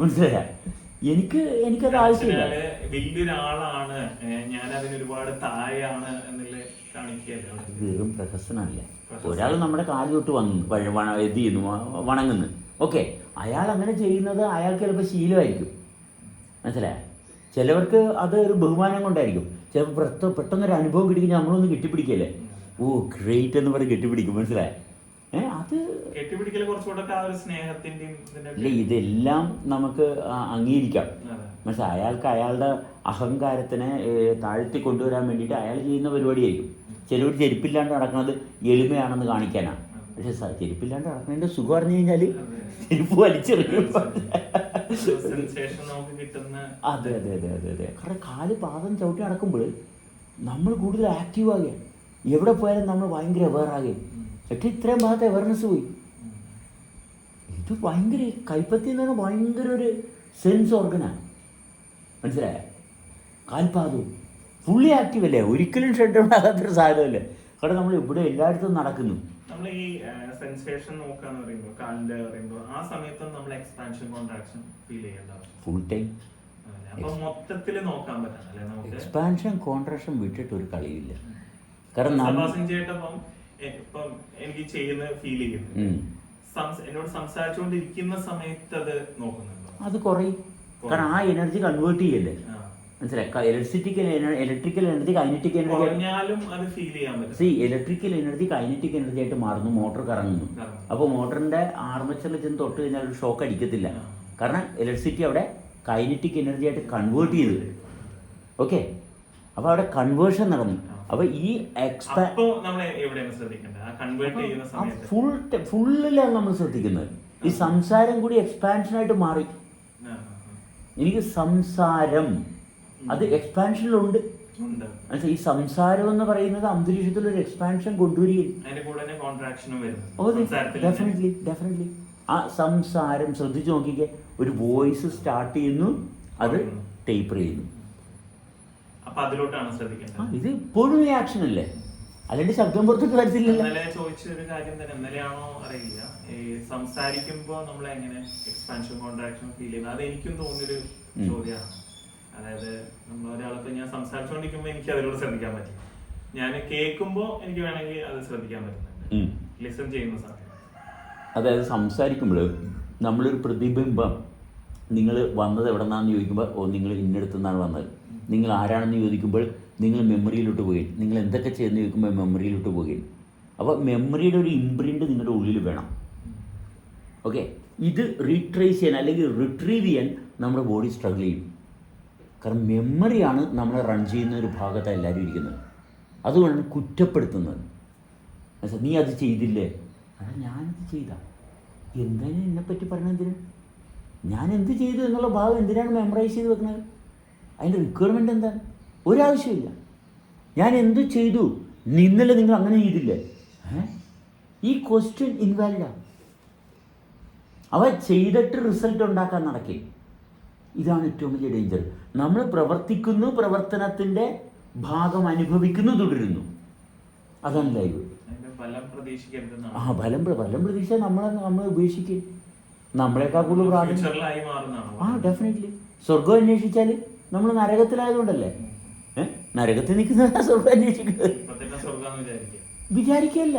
മനസ്സിലായ? എനിക്ക് എനിക്കത് ആവശ്യമില്ല. വലിയൊരാളാണ്. ഞാൻ അതിന് ഒരുപാട് താഴെയാണ് എന്നുള്ള കാണിക്കുക. വെറും പ്രഹസനമല്ല. ഒരാൾ നമ്മുടെ കാൽ തൊട്ട് വന്ന് ഇത് ചെയ്യുന്നു വണങ്ങുന്നു. ഓക്കെ അയാൾ അങ്ങനെ ചെയ്യുന്നത് അയാൾക്ക് ചിലപ്പോൾ ശീലമായിരിക്കും. മനസ്സിലായ? ചിലവർക്ക് അത് ഒരു ബഹുമാനം കൊണ്ടായിരിക്കും. ചിലപ്പോൾ പെട്ടെന്ന് പെട്ടെന്നൊരു അനുഭവം കിട്ടിക്കഴിഞ്ഞാൽ നമ്മളൊന്ന് കെട്ടിപ്പിടിക്കല്ലേ? ഓ ഗ്രേറ്റ് എന്ന് പറഞ്ഞ് കെട്ടിപ്പിടിക്കും. മനസ്സിലായ? അത് ഇല്ല ഇതെല്ലാം നമുക്ക് അംഗീകരിക്കാം. മനസ്സിലായി? അയാൾക്ക് അയാളുടെ അഹങ്കാരത്തിനെ താഴ്ത്തി കൊണ്ടുവരാൻ വേണ്ടിയിട്ട് അയാൾ ചെയ്യുന്ന പരിപാടിയായിരിക്കും. ചിലവർ ചെരുപ്പില്ലാണ്ട് നടക്കുന്നത് എളിമയാണെന്ന് കാണിക്കാനാണ് പക്ഷെ സാർ ചെരുപ്പില്ലാണ്ട് നടക്കുന്നതിന്റെ സുഖം പറഞ്ഞു കഴിഞ്ഞാൽ ചെരുപ്പ് വലിച്ചെറിയും. അതെ അതെ അതെ അതെ അതെ. കാരണം കാൽ പാദം ചവിട്ടി നടക്കുമ്പോൾ നമ്മൾ കൂടുതൽ ആക്റ്റീവ് ആകുകയാണ് എവിടെ പോയാലും നമ്മൾ ഭയങ്കര അവെയർ ആകുകയും പക്ഷേ ഇത്രയും ഭാഗത്ത് അവയർനെസ് പോയി. ഇത് ഭയങ്കര കൈപ്പത്തി എന്ന് പറഞ്ഞാൽ ഭയങ്കര ഒരു സെൻസ് ഓർഗനാണ് മനസ്സിലായ? കാൽപാദവും. ഫുള്ളി ആക്റ്റീവല്ലേ ഒരിക്കലും ഷെഡ് ഡൗൺ ആകാത്തൊരു സാധനമല്ലേ കാരണം നമ്മൾ ഇവിടെ എല്ലായിടത്തും നടക്കുന്നു. നമ്മൾ ഈ സെൻസേഷൻ നോക്കാന്ന് പറയുമ്പോൾ കാലിന്റെ പറയുമ്പോൾ ആ സമയത്ത് നമ്മൾ എക്സ്പാൻഷൻ കോൺട്രാക്ഷൻ ഫീൽ ചെയ്യേണ്ട ഫുൾ ടൈം മൊത്തത്തിൽ നോക്കാൻ പറ്റണം എക്സ്പാൻഷൻ കോൺട്രാക്ഷൻ വിട്ടിട്ട് ഒരു കളിയില്ല. കാരണം ഇപ്പം എനിക്ക് ചെയ്യുന്ന ഫീൽ ചെയ്യുന്നു എന്നോട് സംസാരിച്ചുകൊണ്ടിരിക്കുന്ന സമയത്ത് അത് നോക്കുന്നുണ്ടോ. അത് കുറയും. കാരണം ആ എനർജി കൺവേർട്ട് ചെയ്യല്ലേ. മനസ്സിലായി? ഇലക്ട്രിസിറ്റിക്കൽ ഇലക്ട്രിക്കൽ എനർജി കൈനറ്റിക് എനർജി സി ഇലക്ട്രിക്കൽ എനർജി കൈനറ്റിക് എനർജി ആയിട്ട് മാറുന്നു. മോട്ടോർ കറങ്ങുന്നു. അപ്പോൾ മോട്ടറിന്റെ ആർമച്ചറിൽ ചെന്ന് തൊട്ട് കഴിഞ്ഞാൽ ഒരു ഷോക്ക് അടിക്കത്തില്ല. കാരണം ഇലക്ട്രിസിറ്റി അവിടെ കൈനറ്റിക് എനർജി ആയിട്ട് കൺവേർട്ട് ചെയ്ത് ഓക്കെ അപ്പോൾ അവിടെ കൺവേർഷൻ നടന്നു. ഈ എക്സ്പാ അപ്പൊ ചെയ്യുന്ന സമയത്ത്. ഫുൾ ഫുള്ളിലാണ് നമ്മൾ ശ്രദ്ധിക്കുന്നത്. ഈ സംസാരം കൂടി എക്സ്പാൻഷൻ ആയിട്ട് മാറി. എനിക്ക് സംസാരം അത് എക്സ്പാൻഷനിലുണ്ട്? ഈ സംസാരം എന്ന് പറയുന്നത് അന്തരീക്ഷത്തിൽ ഒരു എക്സ്പാൻഷൻ കൊണ്ടുവരികയും. അതിന്റെ ആ സംസാരം ശ്രദ്ധിച്ചു നോക്കിക്കേ. ഒരു വോയിസ് സ്റ്റാർട്ട് ചെയ്യുന്നു അത് ടേപ്പർ ചെയ്യുന്നു. ഇത് ഇപ്പോഴും റിയാക്ഷൻ അല്ലേ? അല്ലെങ്കിൽ ശബ്ദം പുറത്തേക്ക് വരത്തില്ലല്ലോ. ചോദിച്ചൊരു കാര്യം തന്നെ ഇന്നലെയാണോ അറിയില്ല. ഈ സംസാരിക്കുമ്പോ നമ്മൾ എങ്ങനെ എക്സ്പാൻഷൻ കോൺട്രാക്ഷൻ ഫീൽ ചെയ്യുന്നത്? അത് എനിക്കും തോന്നിയൊരു ചോദ്യമാണ്. അതായത് നമ്മൾ ഒരാളിപ്പോ ഞാൻ സംസാരിച്ചുകൊണ്ടിരിക്കുമ്പോ എനിക്ക് അതിലൂടെ ശ്രദ്ധിക്കാൻ പറ്റും. ഞാൻ കേൾക്കുമ്പോ എനിക്ക് വേണമെങ്കിൽ അത് ശ്രദ്ധിക്കാൻ പറ്റുന്നുണ്ട്. ലിസൺ ചെയ്യുന്ന സമയത്ത് അതായത് സംസാരിക്കുമ്പോൾ നമ്മളൊരു പ്രതിബിംബം നിങ്ങൾ വന്നത് എവിടെ നിന്നാണെന്ന് ചോദിക്കുമ്പോൾ ഓ നിങ്ങൾ ഇന്നടത്തു നിന്നാണ് വന്നത്. നിങ്ങൾ ആരാണെന്ന് ചോദിക്കുമ്പോൾ നിങ്ങൾ മെമ്മറിയിലോട്ട് പോയി നിങ്ങൾ എന്തൊക്കെ ചെയ്യുന്ന ചോദിക്കുമ്പോൾ മെമ്മറിയിലോട്ട് പോയി അപ്പോൾ മെമ്മറിയുടെ ഒരു ഇംപ്രിന്റ് നിങ്ങളുടെ ഉള്ളിൽ വേണം. ഓക്കെ ഇത് റീട്രേസ് ചെയ്യാൻ അല്ലെങ്കിൽ റിട്രീവ് ചെയ്യാൻ നമ്മുടെ ബോഡി സ്ട്രഗിൾ ചെയ്യും. കാരണം മെമ്മറിയാണ് നമ്മളെ റൺ ചെയ്യുന്ന ഒരു ഭാഗത്താണ് എല്ലാവരും ഇരിക്കുന്നത്. അതുകൊണ്ടാണ് കുറ്റപ്പെടുത്തുന്നത്. മനസ്സിലാ? നീ അത് ചെയ്തില്ലേ? അതാ ഞാനത് ചെയ്ത. എന്താണ് എന്നെപ്പറ്റി എന്തിന് ഞാൻ എന്ത് ചെയ്തു എന്നുള്ള ഭാഗം എന്തിനാണ് മെമ്മറൈസ് ചെയ്ത് വെക്കുന്നത്? അതിന്റെ റിക്വയർമെന്റ് എന്താണ് ഒരാവശ്യമില്ല. ഞാൻ എന്ത് ചെയ്തു? ഇന്നലെ നിങ്ങൾ അങ്ങനെ ചെയ്തില്ലേ? ഈ ക്വസ്റ്റ്യൻ ഇൻവാലിഡാണ് അവ ചെയ്തിട്ട് റിസൾട്ട് ഉണ്ടാക്കാൻ നടക്കേ. ഇതാണ് ഏറ്റവും വലിയ ഡേഞ്ചർ നമ്മൾ പ്രവർത്തിക്കുന്നു പ്രവർത്തനത്തിന്റെ ഭാഗം അനുഭവിക്കുന്നു തുടരുന്നു. അതാണ് ലൈവ് ആ ഫലം ഫലം പ്രതീക്ഷ നമ്മളെ നമ്മൾ ഉപേക്ഷിക്കും. നമ്മളെക്കാൾ കൂടുതൽ പ്രാധാന്യം ആ ഡെഫിനറ്റ്ലി സ്വർഗം അന്വേഷിച്ചാൽ നമ്മൾ നരകത്തിലായതുകൊണ്ടല്ലേ? ഏഹ് നരകത്തിൽ നിൽക്കുന്ന സ്വർഗം അന്വേഷിക്കുന്നത്. വിചാരിക്കല്ല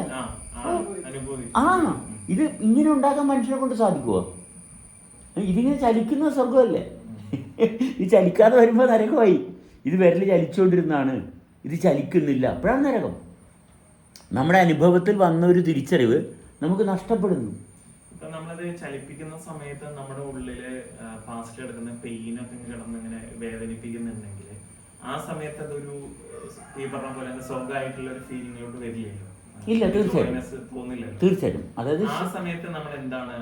ആ ഇത് ഇങ്ങനെ ഉണ്ടാക്കാൻ മനുഷ്യനെ കൊണ്ട് സാധിക്കുമോ ഇതിങ്ങനെ ചലിക്കുന്ന സ്വർഗമല്ലേ ഇത് ചലിക്കാതെ വരുമ്പോൾ നരകമായി. ഇത് വിരൽ ചലിച്ചുകൊണ്ടിരുന്നാണ് ഇത് ചലിക്കുന്നില്ല. അപ്പോഴാണ് നരകം. നമ്മുടെ അനുഭവത്തിൽ വന്ന ഒരു തിരിച്ചറിവ് നമുക്ക് നഷ്ടപ്പെടുന്നു. ഇപ്പൊ നമ്മൾ ചലിപ്പിക്കുന്ന സമയത്ത് നമ്മുടെ ഉള്ളിൽ ഫാസ്റ്റ് കിടക്കുന്ന പെയിനൊക്കെ കിടന്ന് ഇങ്ങനെ വേദനിപ്പിക്കുന്നുണ്ടെങ്കിൽ ആ സമയത്ത് അതൊരു ഈ പറഞ്ഞ പോലെ സ്വർഗമായിട്ടുള്ള ഒരു ഫീലിങ്ങിലോട്ട് വരില്ലല്ലോ. ഇല്ല, തീർച്ചയായും. തീർച്ചയായിട്ടും അതായത് ആ സമയത്ത് നമ്മൾ എന്താണ്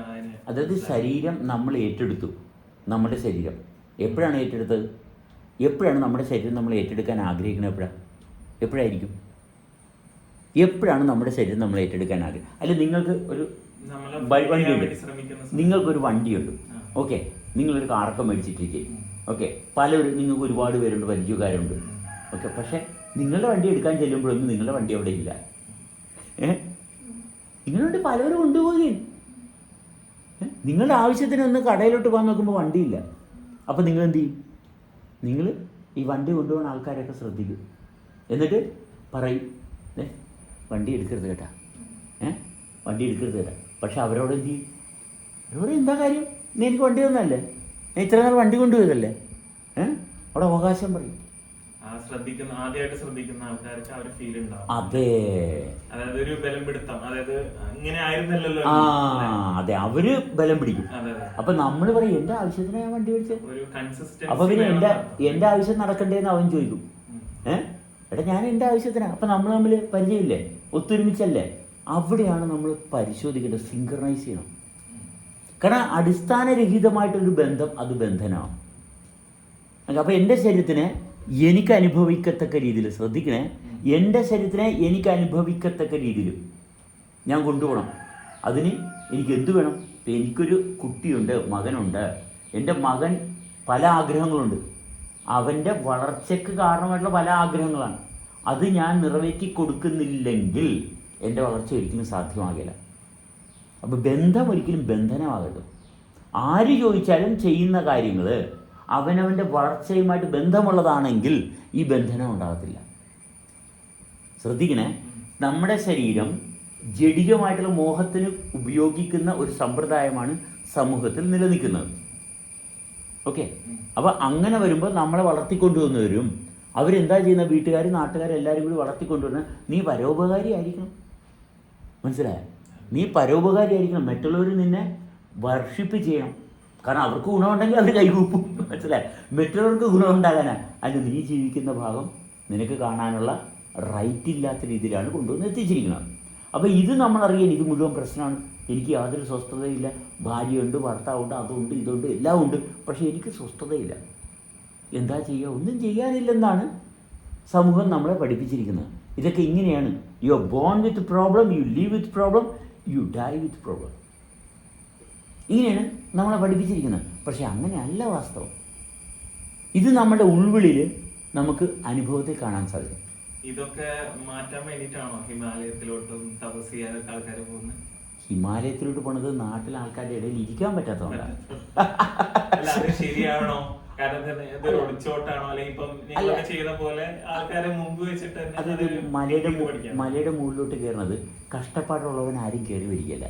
അതായത് ശരീരം നമ്മൾ ഏറ്റെടുത്തു. നമ്മുടെ ശരീരം. എപ്പോഴാണ് ഏറ്റെടുത്തത്? എപ്പോഴാണ് നമ്മുടെ ശരീരം നമ്മൾ ഏറ്റെടുക്കാൻ ആഗ്രഹിക്കുന്നത് എപ്പോഴാണ് എപ്പോഴായിരിക്കും? എപ്പോഴാണ് നമ്മുടെ ശരീരം നമ്മൾ ഏറ്റെടുക്കാൻ ആഗ്രഹം? അല്ലെങ്കിൽ നിങ്ങൾക്ക് ഒരു വണ്ടിയുണ്ട്. നിങ്ങൾക്കൊരു വണ്ടിയുണ്ട്. ഓക്കെ. നിങ്ങളൊരു കാറൊക്കെ മേടിച്ചിട്ടിരിക്കും. ഓക്കെ. പലരും നിങ്ങൾക്ക് ഒരുപാട് പേരുണ്ട് പരിചയക്കാരുണ്ട്. ഓക്കെ. പക്ഷേ നിങ്ങളുടെ വണ്ടി എടുക്കാൻ ചെല്ലുമ്പോഴൊന്നും നിങ്ങളുടെ വണ്ടി അവിടെ ഇല്ല. ഏഹ് നിങ്ങളുടെ പലരും കൊണ്ടുപോവുകയും. നിങ്ങളുടെ ആവശ്യത്തിന് ഒന്ന് കടയിലോട്ട് പോകാൻ നോക്കുമ്പോൾ വണ്ടിയില്ല അപ്പോൾ നിങ്ങൾ എന്ത് ചെയ്യും? നിങ്ങൾ ഈ വണ്ടി കൊണ്ടുപോകുന്ന ആൾക്കാരെയൊക്കെ ശ്രദ്ധിക്കും. എന്നിട്ട് പറയും ഏ വണ്ടി എടുക്കരുത് കേട്ടാ. ഏ? വണ്ടി എടുക്കരുത് കേട്ടാ. പക്ഷെ അവരോട് എന്ത് ചെയ്യും? അവരോട് എന്താ കാര്യം? നീ എനിക്ക് വണ്ടി തന്നല്ലേ നീ ഇത്ര നേരം വണ്ടി കൊണ്ടുപോയതല്ലേ? ഏ? അവിടെ അവകാശം പറയും. ശ്രദ്ധിക്കുന്ന ആദ്യമായിട്ട് ശ്രദ്ധിക്കുന്ന ആൾക്കാർക്ക് ഒരു ഫീൽ ഉണ്ടാവും. അതെ. അതായത് ഒരു ബലം പിടുത്തം. അതായത് ഇങ്ങനെ ആയിരുന്നല്ലോ ആ അതെ. അവർ ബലം പിടിക്കും. അപ്പൊ നമ്മൾ പറയും എന്റെ ആവശ്യത്തിന് ഞാൻ വണ്ടി മേടിച്ചത് അപ്പൊ പിന്നെ എന്റെ എന്റെ ആവശ്യം നടക്കണ്ടേന്ന് അവൻ ചോദിക്കും. ഏഹ് എടാ ഞാൻ എന്റെ ആവശ്യത്തിന്. അപ്പൊ നമ്മൾ തമ്മിൽ പരിചയമില്ലേ? ഒത്തൊരുമിച്ചല്ലേ? അവിടെയാണ് നമ്മൾ പരിശോധിക്കേണ്ടത് സിങ്കറൈസ് ചെയ്യണം. കാരണം അടിസ്ഥാനരഹിതമായിട്ടൊരു ബന്ധം അത് ബന്ധനമാണ് അപ്പോൾ എന്റെ ശരീരത്തിനെ എനിക്ക് അനുഭവിക്കത്തക്ക രീതിയിൽ ശ്രദ്ധിക്കണേ. എന്റെ ശരീരത്തിനെ എനിക്ക് അനുഭവിക്കത്തക്ക രീതിയിൽ ഞാൻ കൊണ്ടുപോകണം. അതിന് എനിക്ക് എന്ത് വേണം എനിക്കൊരു കുട്ടിയുണ്ട് മകനുണ്ട്. എന്റെ മകൻ പല ആഗ്രഹങ്ങളുണ്ട്. അവന്റെ വളർച്ചയ്ക്ക് കാരണമായിട്ടുള്ള പല ആഗ്രഹങ്ങളാണ്. അത് ഞാൻ നിറവേറ്റി കൊടുക്കുന്നില്ലെങ്കിൽ എന്റെ വളർച്ച ഒരിക്കലും സാധ്യമാകില്ല. അപ്പോൾ ബന്ധം ഒരിക്കലും ബന്ധനമാകരുത്. ആര് ചോദിച്ചാലും ചെയ്യുന്ന കാര്യങ്ങൾ അവനവന്റെ വളർച്ചയുമായിട്ട് ബന്ധമുള്ളതാണെങ്കിൽ ഈ ബന്ധനം ഉണ്ടാകത്തില്ല. ശ്രദ്ധിക്കണേ നമ്മുടെ ശരീരം ജഡികമായിട്ടുള്ള മോഹത്തിന് ഉപയോഗിക്കുന്ന ഒരു സമ്പ്രദായമാണ് സമൂഹത്തിൽ നിലനിൽക്കുന്നത്. ഓക്കെ? അപ്പോൾ അങ്ങനെ വരുമ്പോൾ നമ്മളെ വളർത്തിക്കൊണ്ടുവന്നവരും അവരെന്താ ചെയ്യുന്ന? വീട്ടുകാർ നാട്ടുകാർ എല്ലാവരും കൂടി വളർത്തിക്കൊണ്ടുവന്ന നീ പരോപകാരി ആയിരിക്കണം. മനസ്സിലായോ? നീ പരോപകാരി ആയിരിക്കണം. മറ്റുള്ളവർ നിന്നെ വർഷിപ്പ് ചെയ്യണം. കാരണം അവർക്ക് ഗുണമുണ്ടെങ്കിൽ അവർ കൈകൂപ്പും. മനസ്സിലായി? മറ്റുള്ളവർക്ക് ഗുണമുണ്ടാകാനാ. അതിന് നീ ജീവിക്കുന്ന ഭാഗം നിനക്ക് കാണാനുള്ള റൈറ്റ് ഇല്ലാത്ത രീതിയിലാണ് കൊണ്ടുവന്ന് എത്തിച്ചിരിക്കുന്നത്. അപ്പോൾ ഇത് നമ്മൾ അറിയാൻ ഇത് മുഴുവൻ പ്രശ്നമാണ്. എനിക്ക് യാതൊരു സ്വസ്ഥതയില്ല. ഭാര്യയുണ്ട് ഭർത്താവുണ്ട് അതുണ്ട് ഇതുണ്ട് എല്ലാം ഉണ്ട്. പക്ഷേ എനിക്ക് സ്വസ്ഥതയില്ല. എന്താ ചെയ്യുക ഒന്നും ചെയ്യാനില്ലെന്നാണ് സമൂഹം നമ്മളെ പഠിപ്പിച്ചിരിക്കുന്നത്. ഇതൊക്കെ ഇങ്ങനെയാണ്. You are born with problem you live with problem you die with problem ഇങ്ങനെയാണ് നമ്മളെ പഠിപ്പിച്ചിരിക്കുന്നത്. പക്ഷെ അങ്ങനെയല്ല വാസ്തവം. ഇത് നമ്മുടെ ഉൾവിളിൽ നമുക്ക് അനുഭവത്തിൽ കാണാൻ സാധിക്കും. ഇതൊക്കെ മാറ്റാൻ വേണ്ടിയിട്ടാണോ ഹിമാലയത്തിലോട്ടും തപസ് ചെയ്യാനൊക്കെ ആൾക്കാർ പോകുന്നത് ഹിമാലയത്തിലോട്ട് പോണത് നാട്ടിലെ ആൾക്കാരുടെ ഇടയിൽ ഇരിക്കാൻ പറ്റാത്തതുകൊണ്ടാണ് ശരിയാണോ? അതായത് മലയുടെ മലയുടെ മുകളിലോട്ട് കയറുന്നത് കഷ്ടപ്പാടുള്ളവൻ ആരും കയറി വരികയില്ല.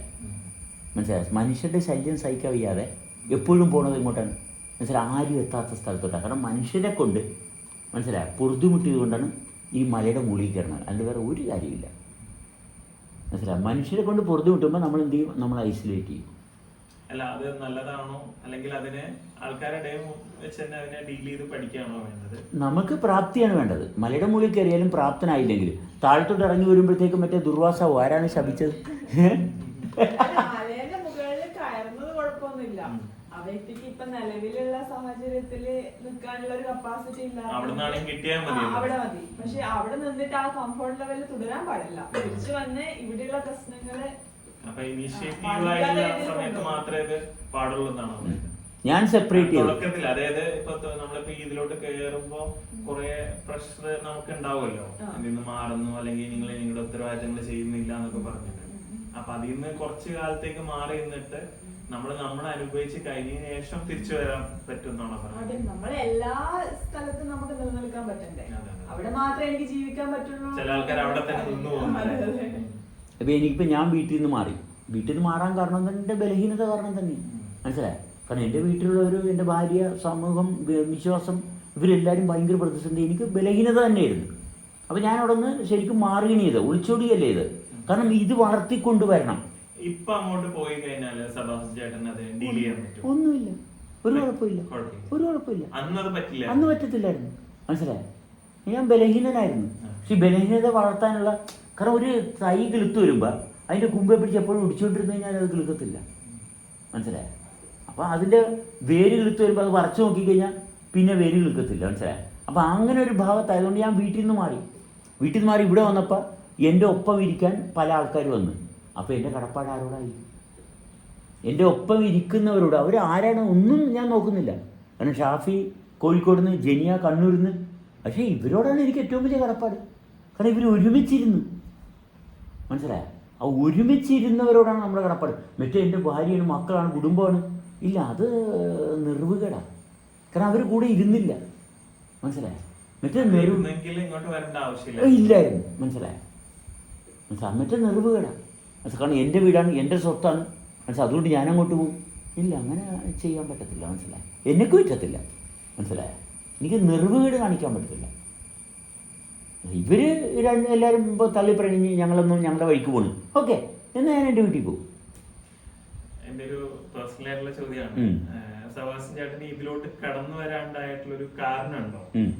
മനസ്സിലായി? മനുഷ്യരുടെ ശല്യം സഹിക്കാൻ വയ്യാതെ എപ്പോഴും പോണത് ഇങ്ങോട്ടാണ് മനസ്സിലായി? ആരും എത്താത്ത സ്ഥലത്തോട്ടാണ്. കാരണം മനുഷ്യരെ കൊണ്ട് മനസ്സിലായ? പൊറുതിമുട്ടിയത് കൊണ്ടാണ് ഈ മലയുടെ മുകളിൽ കയറുന്നത്. അതിൽ വേറെ ഒരു കാര്യമില്ല മനസ്സിലായി? മനുഷ്യരെ കൊണ്ട് പൊറുതിമുട്ടുമ്പോൾ നമ്മൾ എന്ത് ചെയ്യും? നമ്മൾ ഐസൊലേറ്റ് ചെയ്യും. അല്ല അത് നല്ലതാണോ? അല്ലെങ്കിൽ അതിനെ ആൾക്കാരുടെ വെച്ച് തന്നെ അതിനെ ഡീൽ ചെയ്ത് പഠിക്കുകയാണോ വേണ്ടത്? നമുക്ക് പ്രാപ്തിയാണ് വേണ്ടത്. മലയുടെ മുകളിൽ കയറിയാലും പ്രാപ്തനായില്ലെങ്കിൽ താഴത്തോട്ട് ഇറങ്ങി വരുമ്പോഴത്തേക്കും മറ്റേ ദുർവാസാവും ആരാണ് ശപിച്ചത് മലേന്റെ മുകളിൽ കയറുന്നത് കുഴപ്പമൊന്നുമില്ല ആ വ്യക്തിക്ക് ഇപ്പൊ നിലവിലുള്ള സാഹചര്യത്തിൽ നിൽക്കാനുള്ള ഒരു കപ്പാസിറ്റി ഇല്ല അവിടുന്നാണെങ്കിൽ കിട്ടിയാൽ മതി അവിടെ മതി. പക്ഷെ അവിടെ നിന്നിട്ട് ആ കംഫോർട്ട് ലെവലിൽ തുടരാൻ പാടില്ല. തിരിച്ചു വന്ന് ഇവിടെയുള്ള പ്രശ്നങ്ങൾ ഞാൻ സെപ്പറേറ്റ് തുടക്കത്തിൽ അതായത് ഇപ്പൊ നമ്മളിപ്പോ ഇതിലോട്ട് കയറുമ്പോ കുറെ പ്രഷർ നമുക്ക് ഉണ്ടാവുമല്ലോ. അതിൽ നിന്ന് മാറുന്നു അല്ലെങ്കിൽ നിങ്ങൾ നിങ്ങളുടെ ഉത്തരവാദിത്തങ്ങൾ ചെയ്യുന്നില്ല എന്നൊക്കെ പറഞ്ഞിട്ട്. അപ്പൊ അതിൽ നിന്ന് കുറച്ച് കാലത്തേക്ക് മാറി നിന്നിട്ട് നമ്മൾ നമ്മൾ അനുഭവിച്ച് കഴിഞ്ഞതിന് ശേഷം തിരിച്ചു വരാൻ പറ്റും എന്നാണോ അതെ എല്ലാ സ്ഥലത്തും നമുക്ക് നിലനിൽക്കാൻ പറ്റണ്ടേ. അവിടെ മാത്രമേ എനിക്ക് ജീവിക്കാൻ പറ്റുള്ളൂ. ചില ആൾക്കാർ അവിടെ തന്നെ നിന്ന്. പോകുന്നു അപ്പൊ എനിക്കിപ്പോ ഞാൻ വീട്ടിൽ നിന്ന് മാറി. വീട്ടിൽ നിന്ന് മാറാൻ കാരണം തന്നെ എന്റെ ബലഹീനത കാരണം തന്നെ. മനസ്സിലായി? കാരണം എന്റെ വീട്ടിലുള്ളവരും എന്റെ ഭാര്യ സമൂഹം വിശ്വാസം ഇവരെല്ലാവരും ഭയങ്കര പ്രതിസന്ധി. എനിക്ക് ബലഹീനത തന്നെയായിരുന്നു. അപ്പോൾ ഞാൻ അവിടെ നിന്ന് ശരിക്കും മാറുകയാണ് ചെയ്ത് ഒളിച്ചോടിയല്ലേ ഇത്? കാരണം ഇത് വളർത്തിക്കൊണ്ടുവരണം. ഇപ്പൊ അങ്ങോട്ട് പോയി കഴിഞ്ഞാൽ സബാസ് ചേട്ടൻ അത് ഡീൽ ചെയ്യാൻ പറ്റും ഒന്നുമില്ല. ഒരു കുഴപ്പമില്ല. ഒരു കുഴപ്പമില്ല അന്നത് പറ്റില്ല. അന്ന് പറ്റത്തില്ലായിരുന്നു. മനസ്സിലായോ? ഞാൻ ബലഹീനനായിരുന്നു. പക്ഷെ ബലഹീനത വളർത്താനുള്ള കാരണം ഒരു തൈ കിളുത്ത് വരുമ്പോൾ അതിന്റെ കുമ്പെ പിടിച്ച് എപ്പോഴും ഇടിച്ചുകൊണ്ടിരുന്നു കഴിഞ്ഞാൽ അത് കിളുക്കത്തില്ല. മനസ്സിലായോ? അപ്പോൾ അതിന്റെ വേര് കിളുത്ത് വരുമ്പോൾ അത് വറച്ചു നോക്കിക്കഴിഞ്ഞാൽ പിന്നെ വേര് കിളുക്കത്തില്ല. മനസ്സിലായോ? അപ്പോൾ അങ്ങനെ ഒരു ഭാഗത്തായതുകൊണ്ട് ഞാൻ വീട്ടിൽ നിന്ന് മാറി. വീട്ടിൽ നിന്ന് മാറി ഇവിടെ വന്നപ്പോൾ എന്റെ ഒപ്പം ഇരിക്കാൻ പല ആൾക്കാർ വന്നു. അപ്പോൾ എന്റെ കടപ്പാട് ആരോടായി എന്റെ ഒപ്പം ഇരിക്കുന്നവരോട് അവർ ആരാണ് ഒന്നും ഞാൻ നോക്കുന്നില്ല. കാരണം ഷാഫി കോഴിക്കോട് നിന്ന് ജനിയ കണ്ണൂരിൽ നിന്ന് പക്ഷേ ഇവരോടാണ് എനിക്ക് ഏറ്റവും വലിയ കടപ്പാട്. കാരണം ഇവർ ഒരുമിച്ചിരുന്നു. മനസ്സിലായോ? ആ ഒരുമിച്ചിരുന്നവരോടാണ് നമ്മുടെ കടപ്പാട്. മറ്റേ എന്റെ ഭാര്യയാണ് മക്കളാണ് കുടുംബമാണ്. ഇല്ല അത് നിർവുകേടാണ് കാരണം അവർ കൂടെ ഇരുന്നില്ല. മനസ്സിലായോ? മറ്റേ ഇല്ലായിരുന്നു. മനസ്സിലായോ? മറ്റേ മനസ്സിലായി കാരണം എന്റെ വീടാണ് എന്റെ സ്വത്താണ്. മനസ്സിലായി അതുകൊണ്ട് ഞാൻ അങ്ങോട്ട് പോകും. ഇല്ല അങ്ങനെ ചെയ്യാൻ പറ്റത്തില്ല മനസ്സിലായി? എനിക്ക് പറ്റത്തില്ല മനസ്സിലായ? എനിക്ക് നിർവീട് കാണിക്കാൻ പറ്റത്തില്ല. ഇവർ രണ്ട് എല്ലാവരും ഇപ്പോൾ തള്ളി പറഞ്ഞു ഞങ്ങളൊന്നും ഞങ്ങളുടെ വഴിക്ക് പോകണം ഓക്കെ എന്നാൽ ഞാൻ എന്റെ വീട്ടിൽ പോകും. എന്റെ ഒരു പേഴ്സണൽ ആയിട്ടുള്ള ചോദ്യമാണ്. സവാസിൻ സവാസൻ ചേട്ടന് ഇതിലോട്ട് കടന്നു വരാണ്ടായിട്ടുള്ള ഒരു കാരണമുണ്ടോ.